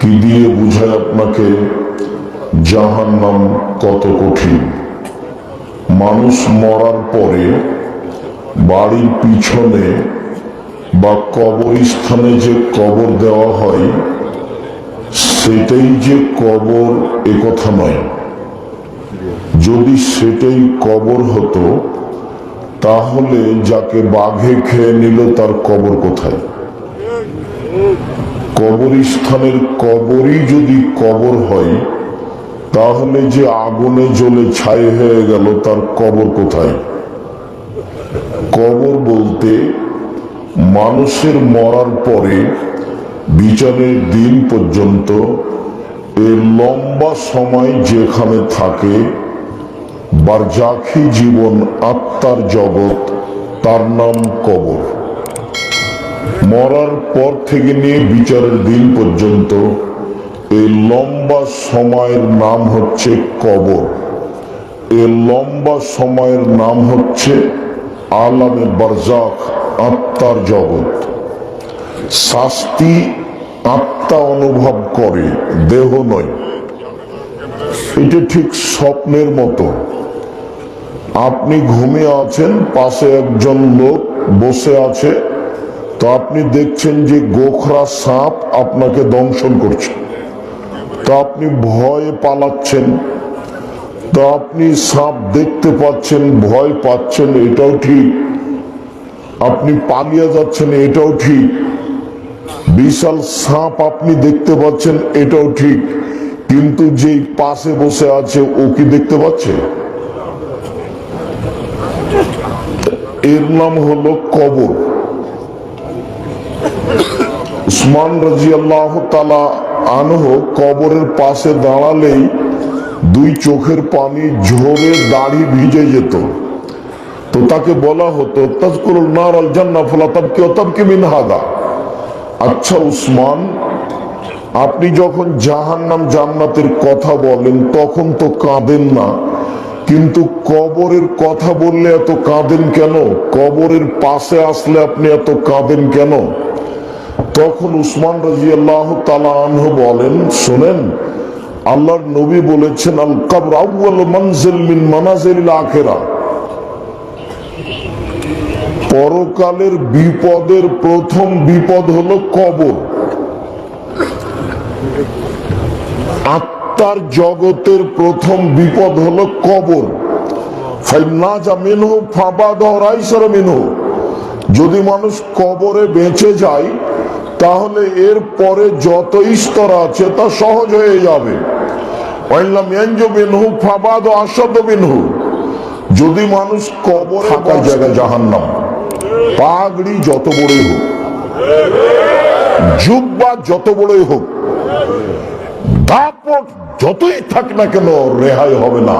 কি দিয়ে বুঝায় আপনাকে জাহান নাম কত কঠিন? মানুষ মরার পরে বাড়ির পিছনে বা কবরস্থানে যে কবর দেওয়া হয়, সেটাই যে কবর এ কথা নয়। যদি সেটাই কবর হতো, তাহলে যাকে বাঘে খেয়ে নিল তার কবর কোথায়? কবরস্থানের কবরই যদি কবর হয়, তাহলে যে আগুনে জ্বলে ছাই হয়ে গেল, তার কবর কোথায়? কবর বলতে মানুষের মরার পরে, বিচারের দিন পর্যন্ত, এ লম্বা সময় যেখানে থাকে, বারজাখি জীবন আত্মার জগৎ, তার নাম কবর। মরার পর থেকে নিয়ে বিচারের দিন পর্যন্ত এই লম্বা সময়ের নাম হচ্ছে কবর। এ লম্বা সময়ের নাম হচ্ছে আলামে বারজাখ আত্মার জগৎ। শাস্তি আত্মা অনুভব করে, দেহ নয়। এটা ঠিক স্বপ্নের মতো। আপনি ঘুমিয়ে আছেন, পাশে একজন লোক বসে আছে। তো আপনি দেখছেন যে গোখরা সাপ আপনাকে দংশন করছে। তো আপনি ভয়ে পালাচ্ছেন। তো আপনি সাপ দেখতে পাচ্ছেন, ভয় পাচ্ছেন, এটাও ঠিক। আপনি পালিয়ে যাচ্ছেন, এটাও ঠিক। বিশাল সাপ আপনি দেখতে পাচ্ছেন, এটাও ঠিক। কিন্তু যেই পাশে বসে আছে, ও কি দেখতে পাচ্ছে? এর নাম হলো কবর। উসমান রাজি আল্লাহ তালা আনহ কবরের পাশে দাঁড়ালেই দুই চোখের পানি ঝরে দাড়ি ভিজে যেত। তো তাকে বলা হতো তাজকুল নার আল জান্না ফলা তাবকি তাবকি মিন হাদা। আচ্ছা উসমান, আপনি যখন জাহান্নাম জান্নাতের কথা বলেন, তখন তো কাঁদেন না। কিন্তু কবরের কথা বললে এত কাঁদেন কেন? কবরের পাশে আসলে আপনি এত কাঁদেন কেন? তখন উসমান রাজি আল্লাহ আনহু বলেন, শোনেন, আল্লাহর নবী বলেছেন আল কবর মনজিল মিন মানাজিল আখেরা। পরকালের বিপদের প্রথম বিপদ হলো কবর। আত্মার জগতের প্রথম বিপদ হলো কবর। যদি মানুষ কবরে বেঁচে যায় তাহলে এর পরে যত স্তর আছে তা সহজ হয়ে যাবে। যদি মানুষ কবর থাকার জায়গা জাহান্নাম। পাগড়ি যত বড়ই হোক যুগবা যত বড়ই হোক দাপট যতই থাক না কেন রেহাই হবে না।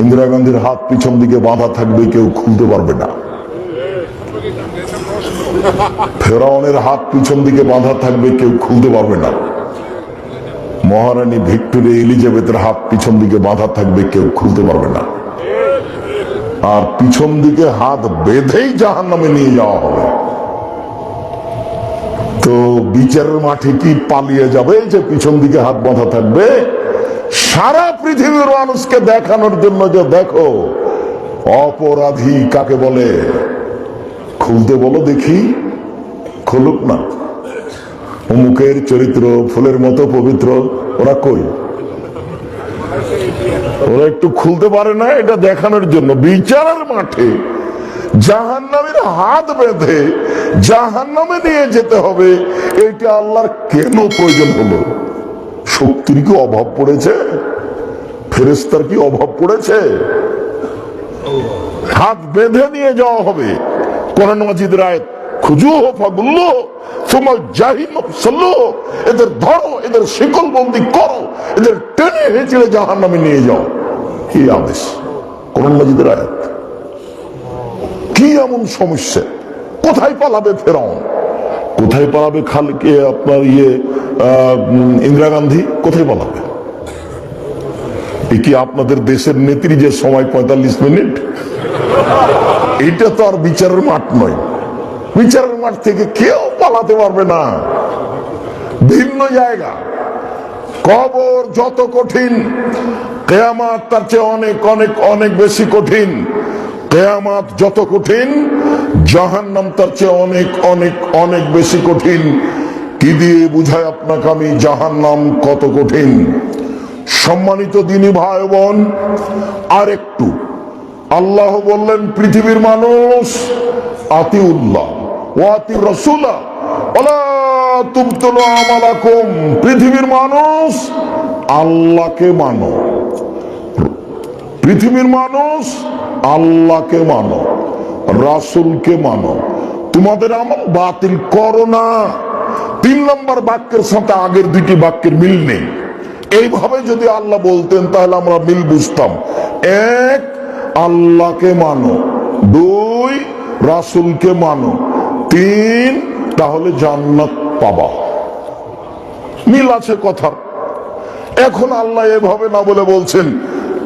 ইন্দিরা গান্ধীর হাত পিছন দিকে বাঁধা থাকবে কেউ খুলতে পারবে না। ফেরাউনের হাত পিছন দিকে বাঁধা থাকবে, কেউ খুলতে পারবে না। মহারানী ভিক্টোরিয়া এলিজাবেথের হাত পিছন দিকে বাঁধা থাকবে, কেউ খুলতে পারবে না। আর পিছন দিকে হাত বেঁধেই জাহান নামে নিয়ে যাওয়া হবে। তো বিচারের মাঠে কি পালিয়ে যাবে যে পিছন দিকে হাত বাঁধা থাকবে? সারা পৃথিবীর মানুষকে দেখানোর জন্য যে দেখো, অপরাধী কাকে বলে? খুলতে বলো দেখি। খুলুক না। অমুকের চরিত্র ফুলের মতো পবিত্র। ওরা কই? ওরা একটু খুলতে পারে না এটা দেখানোর জন্য। বিচারের মাঠে জাহান নামের হাত বেঁধে জাহান নামে নিয়ে যেতে হবে। এটা আল্লাহর কেন প্রয়োজন হলো? শক্তির কি অভাব পড়েছে? ফেরেস্তার কি অভাব পড়েছে? হাত বেঁধে নিয়ে যাওয়া হবে। কোরআন মাজিদ রায় খুজু হো ফাগুল্লো তোমার জাহিম সল্লো এদের ধরো করো, এদের টেনে নিয়ে যাও। কি মাজিদের আয়াত। এমন সমস্যা? কোথায় পালাবে ফেরাউন? কোথায় পালাবে খালকে আপনার ইয়ে ইন্দিরা গান্ধী? কোথায় পালাবে? এ কি আপনাদের দেশের নেত্রী যে সময় পঁয়তাল্লিশ মিনিট? এটা তো আর বিচারের মাঠ নয়। বিচারের মাঠ থেকে কেউ পালাতে পারবে না। ভিন্ন জায়গা। কবর যত কঠিন, কেয়ামাত তার চেয়ে অনেক অনেক অনেক বেশি কঠিন। কেয়ামাত যত কঠিন, জাহান্নাম তার চেয়ে অনেক অনেক অনেক বেশি কঠিন। কি দিয়ে বুঝায় আপনাকে আমি? জাহান্নাম কত কঠিন। সম্মানিত দিনী ভাই বোন আর একটু আল্লাহ বললেন, পৃথিবীর মানুষ আতি রসুলা ওলা তুমতুল আমালাকুম, পৃথিবীর মানুষ আল্লাহকে মানো। পৃথিবীর মানুষ আল্লাহকে মানো, রাসুলকে মানো। তোমাদের আমল বাতিল করো না। তিন নম্বর বাক্যের সাথে আগের দুইটি বাক্যের মিল নেই। এইভাবে যদি আল্লাহ বলতেন, তাহলে আমরা মিল বুঝতাম। এক আল্লাহকে মানো। দুই, রাসুলকে মানো। তিন, তাহলে জান্নাত পাবা। মিল আছে কথার। এখন আল্লাহ এভাবে না বলে বলছেন,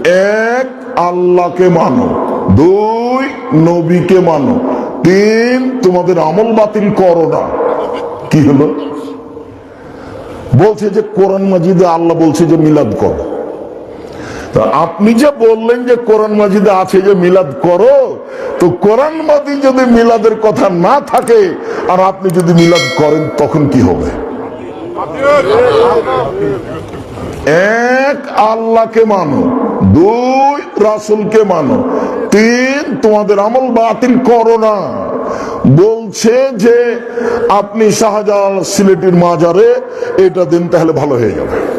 এক, আল্লাহকে মানো। দুই, নবীকে মানো। তিন, তোমাদের আমল বাতিল করো না। কি হলো? বলছে যে কোরআন মাজিদে আল্লাহ বলছে যে মিলাদ কর। আপনি যে বললেন যে কোরআন মাজিদে আছে যে মিলাদ করো, তো কোরআন মাজিদ যদি মিলাদের কথা না থাকে, আর আপনি যদি মিলাদ করেন, তখন কি হবে? এক আল্লাহকে মানো, দুই রাসুলকে মানো, তিন তোমাদের আমল বাতিল করো না। বলছে যে, আপনি শাহজালাল সিলেটির মাজারে, এটা দিন তাহলে ভালো হয়ে যাবে।